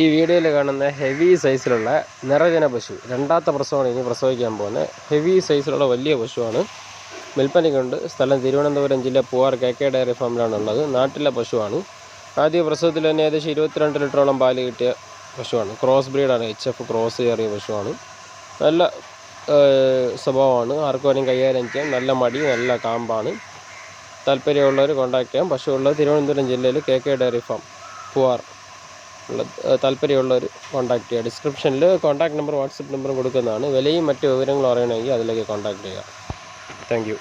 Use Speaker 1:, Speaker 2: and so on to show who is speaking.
Speaker 1: ഈ വീഡിയോയിൽ കാണുന്ന ഹെവി സൈസിലുള്ള നിറജന പശു രണ്ടാമത്തെ പ്രസവമാണ് ഇനി പ്രസവിക്കാൻ പോകുന്നത്. ഹെവി സൈസിലുള്ള വലിയ പശുവാണ്. വിൽപ്പനയ്ക്കുണ്ട്. സ്ഥലം തിരുവനന്തപുരം ജില്ല പൂവാർ കെ കെ ഡയറി ഫാമിലാണ് ഉള്ളത് നാട്ടിലെ പശുവാണ്. ആദ്യ പ്രസവത്തിൽ തന്നെ ഏകദേശം ഇരുപത്തിരണ്ട് ലിറ്ററോളം പാൽ കിട്ടിയ പശുവാണ്. ക്രോസ് ബ്രീഡാണ് എച്ച് എഫ് ക്രോസ് കയറിയ പശുവാണ്. നല്ല സ്വഭാവമാണ്. ആർക്കും വേണമെങ്കിൽ കൈകാര്യം ചെയ്യാം നല്ല മടി നല്ല കാമ്പാണ്. താല്പര്യമുള്ളവർ കോൺടാക്ട് ചെയ്യാം. പശു ഉള്ളത് തിരുവനന്തപുരം ജില്ലയിൽ K K dairy farm Poovar. ഉള്ള താല്പര്യമുള്ളവർ കോൺടാക്ട് ചെയ്യുക. ഡിസ്ക്രിപ്ഷനിൽ കോൺടാക്ട് നമ്പർ വാട്സപ്പ് നമ്പറും കൊടുക്കുന്നതാണ്. വിലയും മറ്റ് വിവരങ്ങളും അറിയണമെങ്കിൽ അതിലേക്ക് കോൺടാക്ട് ചെയ്യുക. താങ്ക്